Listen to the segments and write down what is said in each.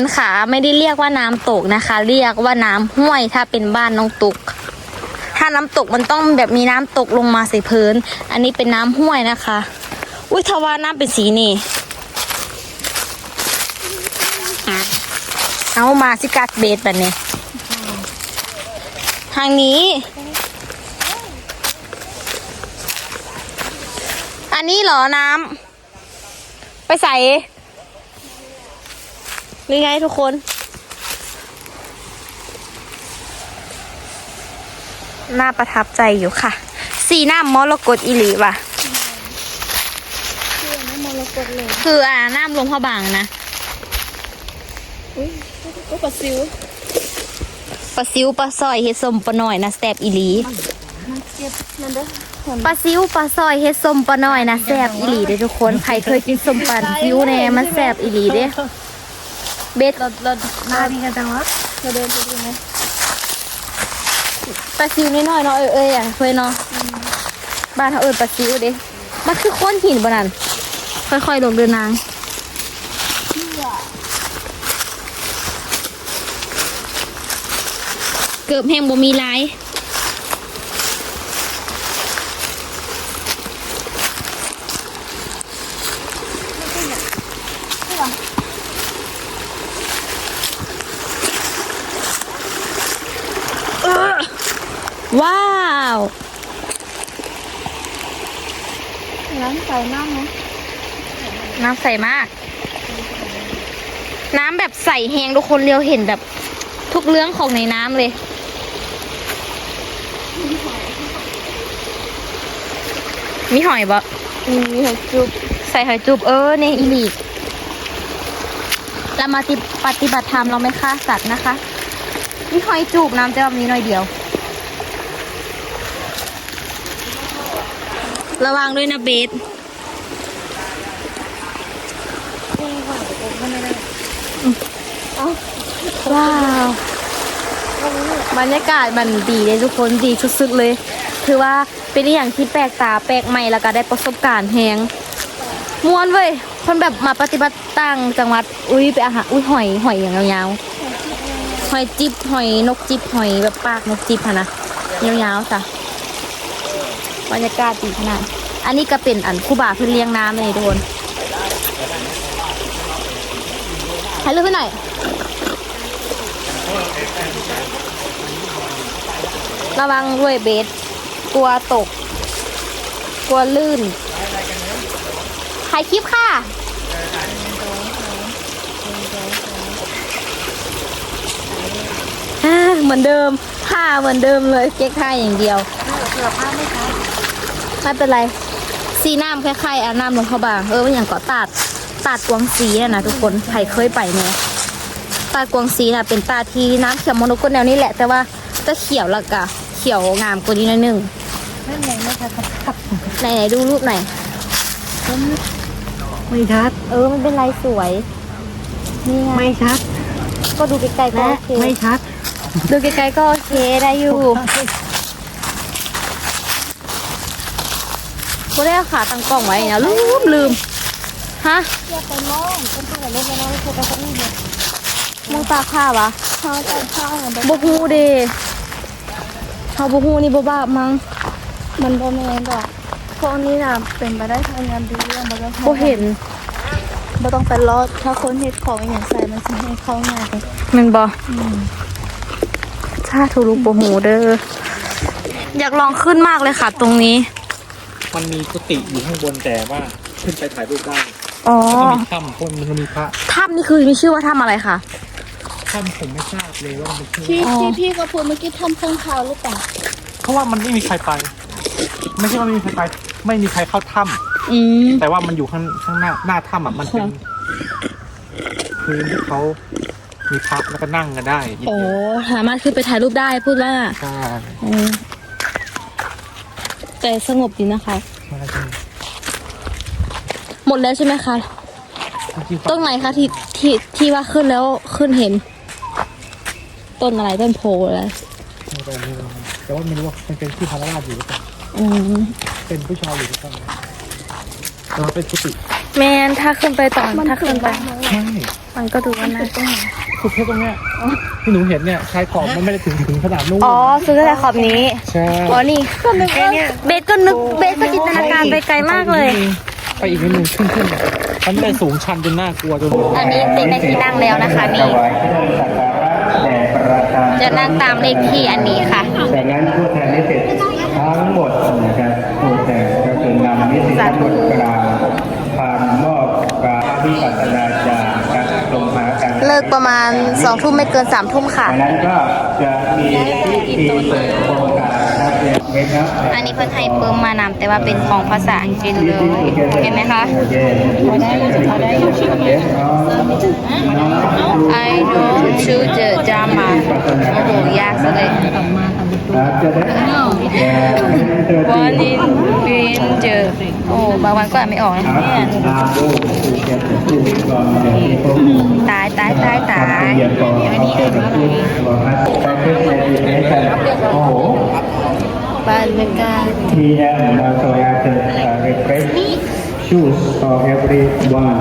นขาไม่ได้เรียกว่าน้ำตกนะคะ เรียกว่าน้ำห้วยถ้าเป็นบ้านน้องตุก ถ้าน้ำตกมันต้องแบบมีน้ำตกลงมาใส่พื้น อันนี้เป็นน้ำห้วยนะคะ อุ้ยทว่าน้ำเป็นสีนี่เอามาสิกัดเบสแบบนี้ ทางนี้ อันนี้เหรอน้ำไปใส่ นี่ไงทุกคน น่าประทับใจอยู่ค่ะ สีน้ำมรกตอิหลีว่ะคืออ่าน้ำลงพระบางนะก็ปลาซิวปลาซิวปลาซอยเฮ็ดส้มปลาหน่อยนะแซ่บอีหลีเก็บนั่นเด้อปลาซิวปลาซอยเฮ็ดส้มปลาหน่อยนะแซ่บอีหลีเด้อทุกคนใครเคยกินส้มปลาซิวแน่มันแซ่บอีหลีเด้ เบ็ดเราเราหน้าดีกันจังวะเราเดินไปดูไหมปลาซิวน้อยๆเนาะเอ้ยเอ้ยอะเคยเนาะบ้านเขาเอิ้นปลาซิวเด้มันคือก้อนหินบ่นั่นค่อยๆลงเดินนางเกือบแห้งบ่มีลาย ว้าว ร้านใส่น้ำไหม น้ำใสมาก น้ำแบบใสแหงทุกคนเรียวเห็นแบบทุกเรื่องของในน้ำเลย มีหอยบ่มีมีหอยจุบใส่หอยจุบเออในอีลีกเรามาติปฏิบัติธรรมเราไม่ฆ่าสัตว์นะคะ มีหอยจูบน้ำจะแบบนี้หน่อยเดียว ระวังด้วยนะเบส นี่หอยจุบก็ไม่ได้ ว้าวบรรยากาศมันดีเลยทุกคนดีสุดๆเลย คือว่าเป็นอย่างที่แปลกตาแปลกใหม่แล้วก็ได้ประสบการณ์แฮงมวนเว้ยคนแบบมาปฏิบัติต่างจังหวัดอุ้ยไปอาหารอุ้ยหอยหอยอย่างยาวๆหอยจิบหอยนกจิบหอยแบบปากนกจิบอะนะยาวๆจ้ะบรรยากาศดีขนาดอันนี้ก็เป็นอันคู่บ่าเพื่อเลี้ยงน้ำเลยทุกคนให้เลือกไปหน่อย ระวังด้วยเบสกลัวตก กลัวลื่นถ่ายคลิปค่ะอ่าเหมือนเดิมท่าเหมือนเดิมเลยเก๊กท่าอย่างเดียวเือผ้าไม่ใช่ไม่เป็นไร สีน้ำคล้ายๆอาน้ำลงเขาบาง เออมันอย่างเกาะตาดตาดกวงสีน่ะนะทุกคนใครเคยไปไหมตาดกวงสีน่ะเป็นตาที่น้ำเขียวมนุษย์ก็แนวนี้แหละ แต่ว่าจะเขียวละกะ ขียวงามกว่านี้หนิดนึงนั่นไงไม่ใช่ครับครับไหนไหนดูรูปหน่อยไม่ชัด เออมันเป็นลายสวย นี่ไงไม่ชัด ก็ดูไกลๆก็และโอเคไม่ชัด ดูไกลๆก็โอเคได้อยู่ก็ได้เอาขาตั้งกล้องไว้นะลืมลืมฮะอย่าไปมองเป็นตัวเล็กน้อยคือไปสักนิดเดียวมึงตาผ้าวะเขาจะเข้าเหมือนเดิมบฮูเด เขาบฮูนี่บบาปมั้งมันโบแมนดอกพวกนี้น่ะเป็นไปได้ทางงานดีเรื่องบ่ต้องบเห็นบ่ต้องไปรอดถ้าคนเฮ็ดของอหย่างใส่มันสิให้เข้าง่ายแมันบอถ้าทูลูกบฮูเด้ออยากลองขึ้นมากเลยค่ะ ตรงนี้ มันมีกุฏิอยู่ข้างบนแต่ว่าขึ้นไปถ่ายรูปได้อ๋อแล้วก็มีถ้ำคนมันมีพระ ถ้ำนี่คือมีชื่อว่าถ้ำอะไรคะ ถ้ำผมไม่ทราบเลยว่ามันเป็นชื่อที่อ๋อ ที่พี่ก็พูดเมื่อกี้ทำข้างคาวหรือเปล่าเพราะว่ามันไม่มีใครไป ไม่ใช่ว่าไม่มีใครไป ไม่มีใครเข้าถ้อืมำแต่ว่ามันอยู่ข้างข้างหน้าหน้าถ้ำอะมันเป็นพื้นที่เขามีพระแล้วก็นั่งกันได้โอ้สามารถขึ้นไปถ่ายรูปได้พูดว่าใช่อืมแต่สงบดีนะคะมันก็จะมีหมดแล้วใช่ไหมคะ ที่ต้นไหนคะที่ที่ที่ว่าขึ้นแล้วขึ้นเห็น ต้นอะไรต้นโพอะไรแต่ว่าไม่รู้ว่ามันเป็นที่พระราชอยู่หรือเปล่าอืมเป็นผู้ชายอยู่หรือเปล่าแต่ว่าเป็นกุฏิแมนถ้าขึ้นไปตอนมันถ้าขึ้ขึ้นนไปไป ใช่มันก็ดูว่าน่าตรงไหนคือแค่ตรงเนี้ยที่หนูเห็นเนี่ยชายขอบมันไม่ได้ถึงถึงขนาดนู้นอ๋อซื้อแต่ขอบนี้ใช่อ๋อนี่ก็นึกว่าเบสก็นึกเบสก็จินตนาการไปไกลมากเลย ไปอีกนิดนึงขึ้นขึ้นมันไม่ได้สูงชันจนน่ากลัวจนอันนี้เด็กได้ที่นั่งแล้วนะคะนี่ จะนั่งตามเลขที่อันนี้ค่ะ จากนั้นผู้แทนนิสิตทั้งหมดนะครับผู้แทนก็คือนำนิสิตทั้งหมดกราบผ่านมอบการวิปัสสนาจารย์การลงหาการ เลิกประมาณสองทุ่มไม่เกินสามทุ่มค่ะจากนั้นก็จะมีพิธีเปิดโครงการนะครับเว้นครับอันนี้เพิ่นให้เพิ่มมานำแต่ว่าเป็นของภาษาอังกฤษเลยเห็นไหมคะพอได้พอได้ I know to the drama โอ้โหยากซะเลย จะได้แก่ เธอวันนี้เป็นเจอ โอ้บางวันก็อ่านไม่ออกนะครับเนี่ยตามลูกผู้เขียนผู้วิเคราะห์อย่างที่พวกตายตายตายตายเรียนก่อนอันนี้คือพูดบอกว่าการเป็นในดีนี้กันโอ้โหบรรยากาศที่เนี่ยมาโซยาเตอร์ refresh shoes for everyone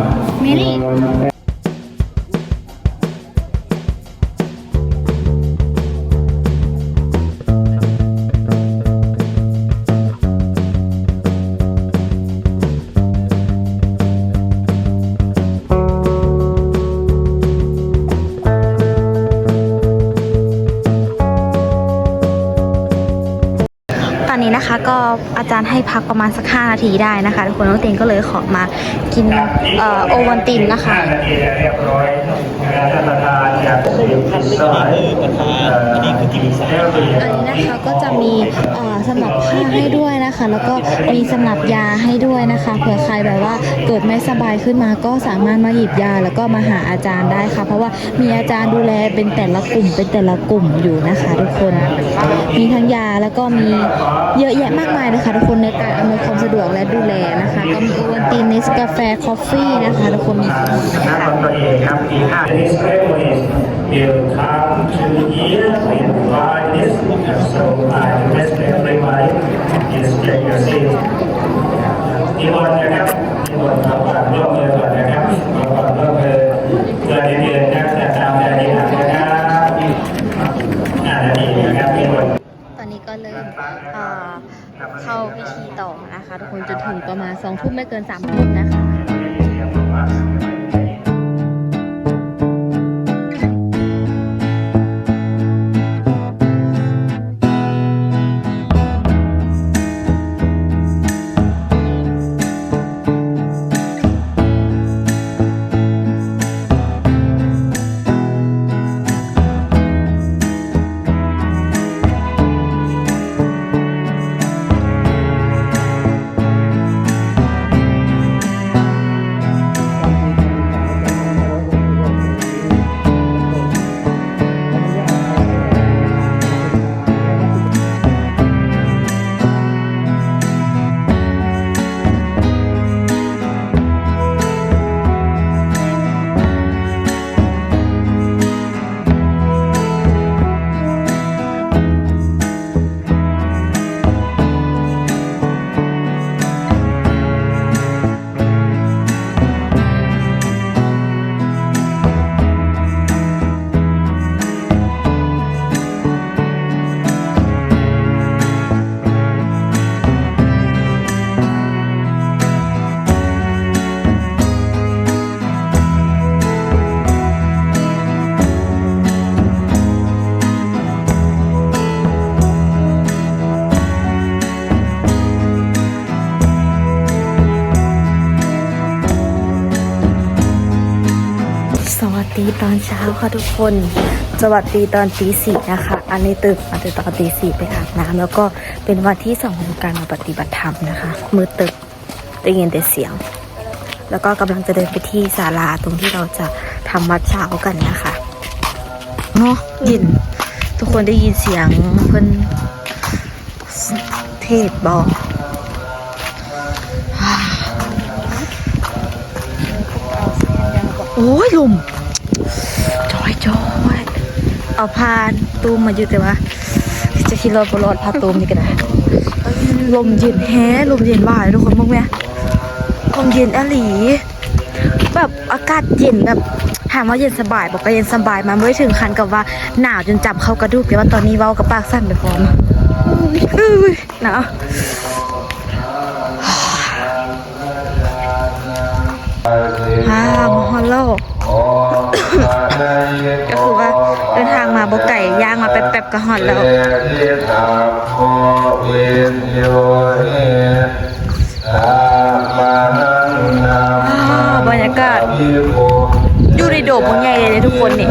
นนี้นะคะ ก็อาจารย์ให้พักประมาณสัก 5 นาทีได้นะคะทุกคนน้องเตงก็เลยขอมากินเอ่อโอวันตินนะคะ5นาทีเรียบร้อยงานท่านประธานอยากสิบสมัยเอ่ออันนี้นะคะก็จะมีเอ่อ สำหรับผ้าให้ด้วยนะคะ แล้วก็มีสำหรับยาให้ด้วยนะคะเผื่อใครแบบว่าเกิดไม่สบายขึ้นมาก็สามารถมาหยิบยาแล้วก็มาหาอาจารย์ได้ค่ะ เพราะว่ามีอาจารย์ดูแลเป็นแต่ละกลุ่มเป็นแต่ละกลุ่มอยู่นะคะ ทุกคน มีทั้งยาแล้วก็มีเยอะแยะมากมายนะคะทุกคนในการอำนวยความสะดวกและดูแลนะคะก็มีโอวันตินเนสกาแฟคอฟฟี่นะคะทุกคนมีคณะ ของตัวเองครับปีห้า This family will come to here in five years so I request everybody is take your seat อีกคนนะครับอีกคนขอความร่วมมือก่อนนะครับขอความร่วมมือเพื่อที่จะนักจะตามใจดีนะครับอ่าดีนะครับอีกคนตอนนี้ก็เริ่มเข้าพิธีต่อนะคะทุกคนจนถึงประมาณสองทุ่มไม่เกินสามทุ่มนะคะ ดีตอนเช้าค่ะทุกคน สวัสดีตอนตีสี่นะคะ อันนี้ตื่นมาตื่นตอนตีสี่ไปอาบน้ำแล้วก็เป็นวันที่สองของการมาปฏิบัติธรรมนะคะ มือตึกได้ยินแต่เสียง แล้วก็กำลังจะเดินไปที่ศาลาตรงที่เราจะทำวัดเช้ากันนะคะเนาะยิน ทุกคนได้ยินเสียงเพิ่นเทศบอกโอ้ยลม เอาพานตูมมาอยู่แต่ว่าจะขี่รถบรอดพาตูมนี่ก็ได้ลมเย็นแฮะลมเย็นบ่ายทุกคนบ้างไหมคงเย็นอลีแบบอากาศเย็นแบบถามว่าเย็นสบายบอกก็เย็นสบายมันไม่ถึงขั้นกับว่าหนาวจนจับเข้ากระดูกแต่ว่าตอนนี้เว้ากับปากสั่นไปพร้อมอุ้ยหนาวฮ่ามฮอลโลกางมาแป๊บๆก็ฮอดแล้วอ่าบรรยากาศอยู่ในโดมมันใหญ่เลยทุกคนนี่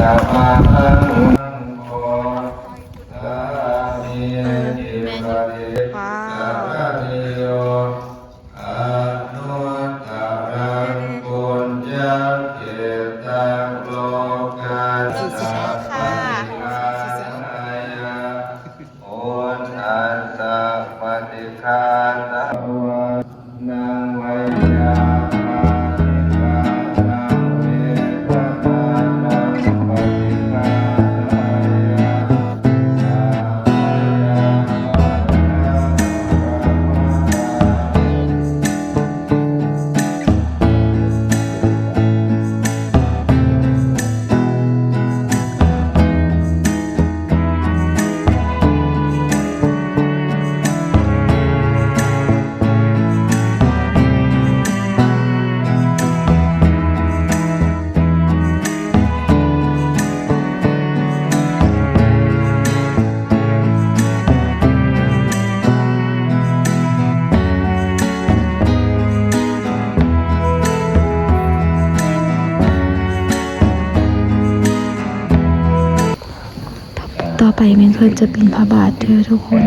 เมนเพื่อนจะปินพระบาทเธอทุกคน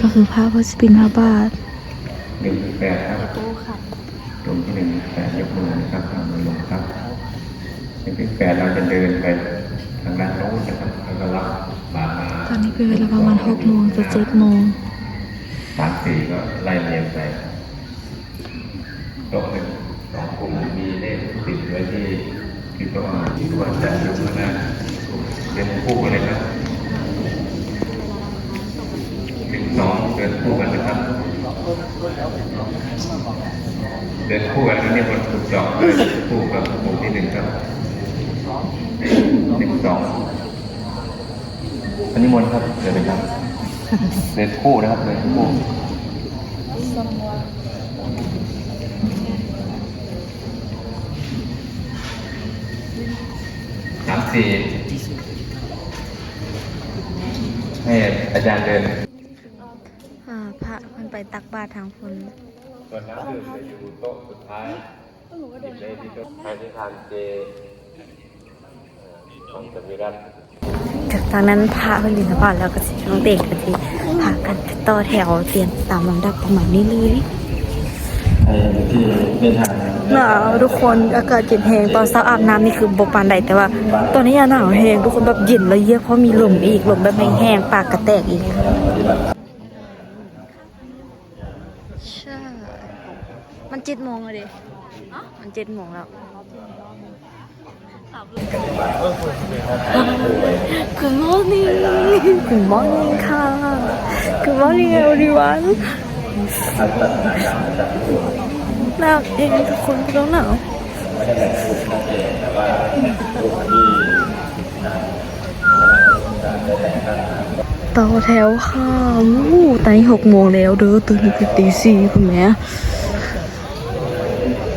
ก็คือพระว่าจะปินพระบาทหนึ่งแปดครับลงที่หนึ่งแปดยกมือนะครับทำมือลงครับหนึ่งแปดเราจะเดินไปทางด้านโน้นนะครับแล้วก็รับบาทมาตอนนี้เป็นเวลาประมาณหกโมงจะเจ็ดโมงสามสี่ก็ไล่เรียงไปโต๊ะหนึ่งสองกลุ่มมีเลขติดไว้ที่ที่โต๊ะที่ว่าจะยกมือนะเดินคู่กันเลยครับหนึ่งสองเดินคู่กันนะครับ เดินคู่กันนี่ยมันถูกจองคู่กับกลุ่ที่หนึ่งครับหนึ่งสองอันนี้มนครับเดินเลยครับเดินคู่นะครับเดินคู่สามสี่ให้อาจารย์เดิน ไปตักบาตรทางคนส่วนน้ำดื่มจะอยู่โต๊ะสุดท้ายหยิบได้ที่โต๊ะใครที่ทานเจของสมิรัตจากตอนนั้นพระไปบินทบาทแล้วก็สิน้องเด็กก็ที่พากันต่อแถวเตียนตามลำดับประมาณนี้เลยใครที่ไม่ทานหนาวทุกคนอากาศเย็นแหงตอนเช้าอาบน้ำนี่คือบปานใดแต่ว่า ตอนนี้อะหนาวแหงทุกคนแบบเย็นแล้วเยือกเพราะมีลมอีกลมแบบแห้งๆปากกระแตกอีกใช่มันเจ็ด โมงเลยดิมันเจ็ดโมงแล้ว Good morning Good morning ค่ะ Good morning everyone หนาวเองทุกคนก็ต้องหนาวต่อแถวค่ะวู้ตอนนี้หกโมงแล้วเด้อตื่นตั้งแต่ตีสี่คุณแม่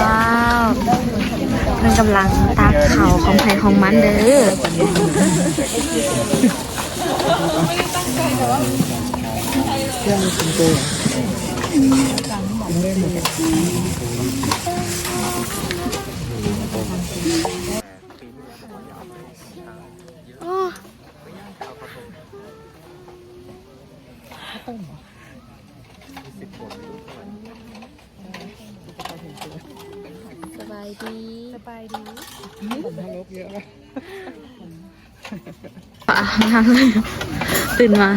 ว้าวมันกำลังตาเข่าของไผ่ของมันเด้อโอ้สบายดีส บายดีผมทะลกเยอะปะทำเลยตื่นมา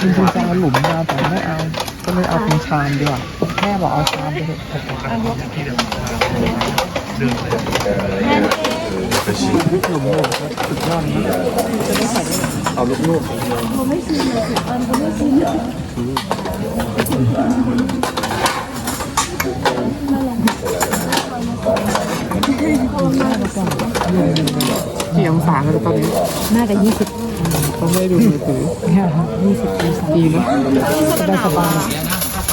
จริงๆจะเอาหลุมมาแต่ไม่เอา ก็เลยเอาเป็นชามดีกว่าแม่บอกเอาชามไปเถอะหลุมหลุมสุดยอดนะเอาลูกๆกี่อ งศาแล้วตอนนี้น่าจะยี่สิบต้องไม่ดูมือถือเนี่ยครับยี่สิบปีดีนะสบายสบาย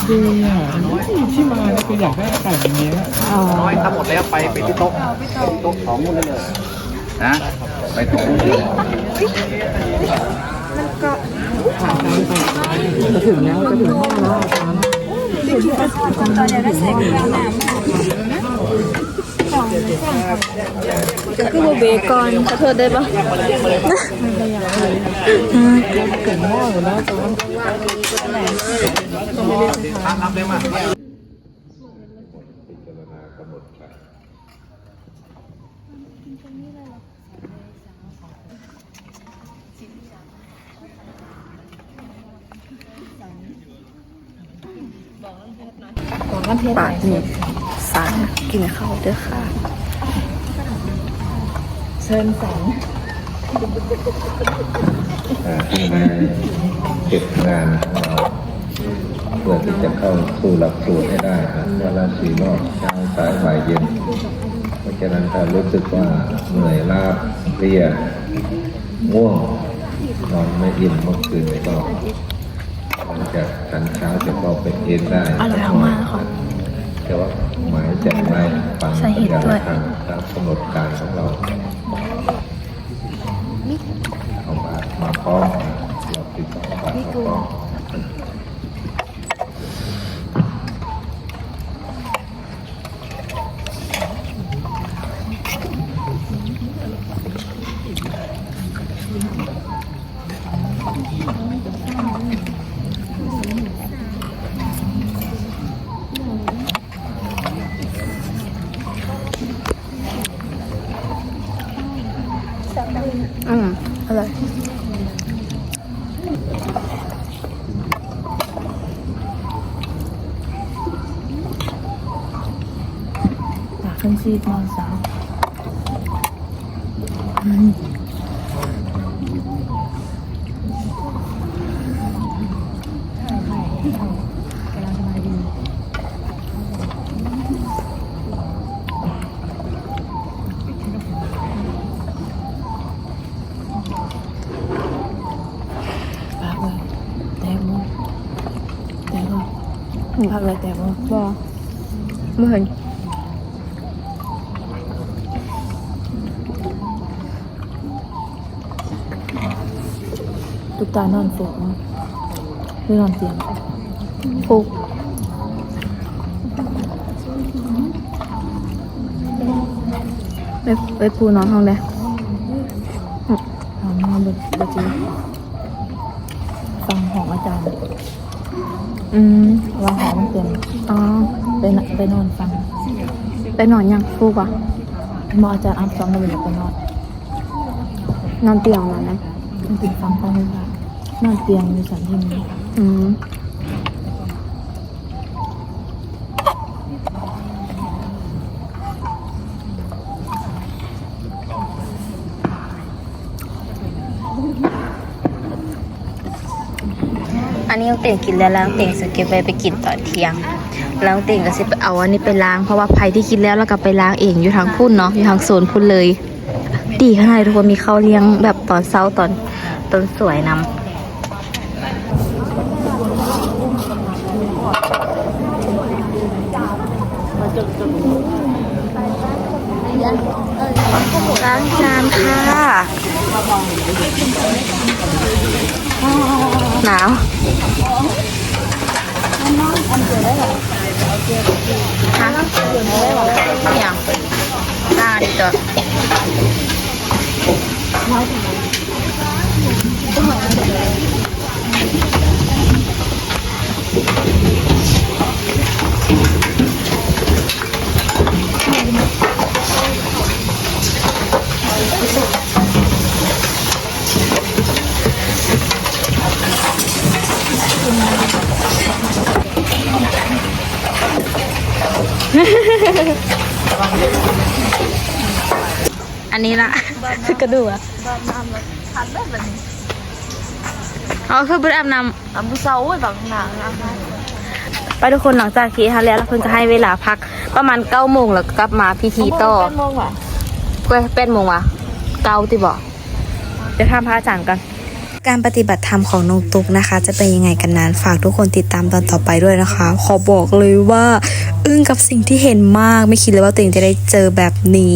ดีอะที่มาเนี่ยคืออยากได้อากาศอย่างเงี้ยอ๋อน้อยทำหมดแล้วไปไปที่โต๊ะโต๊ะสองคนเลยนะไปถึงจะถึงแล้วจะถึงห้องแล้วอาจารย์ ก็คือเบกอนขอโทษได้ปะถึงห้องแล้ว อาจารย์ปากนี่สารกินข้าวเด้อค่ะ เชิญแสงอ่าที่มาเก็บงานของเราเพื่อที่จะเข้าสู่หลักสูตรให้ได้ครับวันละสี่รอบเช้าสายบ่ายเย็น เพราะฉะนั้นถ้ารู้สึกว่าเหนื่อยล้าเพลียง่วงนอนไม่อิ่มเมื่อคืนก็หลัง จากฉันเช้าจะเข้าไปเอนได้อร่อยมากค่ะแต่ว่าหมายจะไม่ฟังใส่เห็ดด้วยทางตามกำหนดการของเราเอามามาพร้อมเราติดต่อมาพร้อม อืมอร่อยอยากขึ้นชีพมอสาว ปากเลยแตงโมแตงโม พักเลยแตงโมบอไม่เห็นตุ๊กตานอนฝนหรือนอนเตียงฟุกไปไปปูนอนห้องได้อนอนบนบนจีฟังของอาจารย์ อืมวางของมันเต็มอ๋อไปนไปนอนฟัง ไปนอนยังฟุกอะหมออาจารย์อัพซ้อมแล้วเวลาไปนอนนอนเตียงนอนนะมันเป็นฟังข้อมูลค่ะนอนเตียงมีสันที่นี้อืม นี้น้องเต่งกินแล้วล้วน้องเต่งจะเก็บไว้ไปกินตอนเที่ยงล้วน้องเต่งก็สิไปเอาอันนี้ไปล้างเพราะว่าไผ่ที่กินแล้วแล้วก็ไปล้างเองอยู่ทางพุ่นเนาะอยู่ทางโซนพุ่นเลย ดีขนาดทุกคนมีข้าวเลี้ยงแบบตอนเช้าตอนตอนสวยนำ ล้างจานค่ะหนาวฮะอย่างหน้าดิจ้ะ อันนี้ละคือกระดูกอะอ๋อคือบุญอาบน้ำอาบุเซาโอ้ยบางหนังนะคะไปทุกคนหลังจากขี่ฮะแล้วแล้วเพิ่นจะให้เวลาพักประมาณเก้าโมงแล้วก็กลับมาพิธีต่อเป็นโมงว่ะก็เป็นโมงวะเก้าที่บอกเดี๋ยวถามพระอาจารย์กัน การปฏิบัติธรรมของนงตุกนะคะ จะเป็นยังไงกันนั้นฝากทุกคนติดตามตอนต่อไปด้วยนะคะ ขอบอกเลยว่า อึ้งกับสิ่งที่เห็นมากไม่คิดเลยว่าตัวเองจะได้เจอแบบนี้